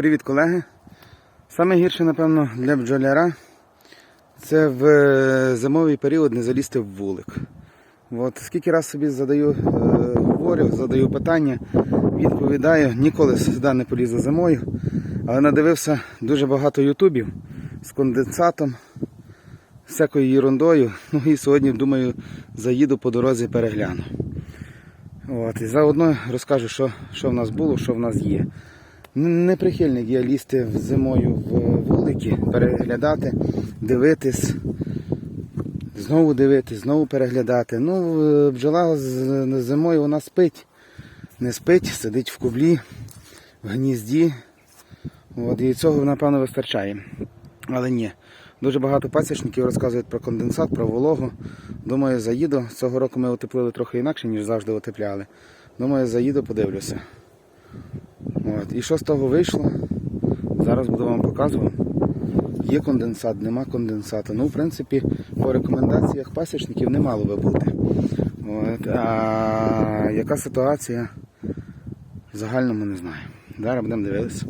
Привіт, колеги. Саме гірше, напевно, для бджоляра це в е, зимовий період не залізти в вулик. От, скільки раз собі задаю, е, говорю, задаю питання, відповідаю, ніколи сюди не полізу зимою, але надивився дуже багато ютубів з конденсатом, всякою ерундою. Ну і сьогодні, думаю, заїду по дорозі перегляну. От, і заодно розкажу, що, що в нас було, що в нас є. Н- Не прихильник я лізти зимою в вулики, переглядати, дивитись, знову дивитись, знову переглядати. Ну, бджола зимою вона спить. Не спить, сидить в кублі, в гнізді. От, і цього, напевно, вистачає. Але ні. Дуже багато пасічників розказують про конденсат, про вологу. Думаю, заїду. Цього року ми утеплили трохи інакше, ніж завжди утепляли. Думаю, заїду, подивлюся. От. І що з того вийшло? Зараз буду вам показувати. Є конденсат, нема конденсату. Ну, в принципі, по рекомендаціях пасічників не мало би бути. От. А яка ситуація в загальному не знаю. Зараз будемо дивитися.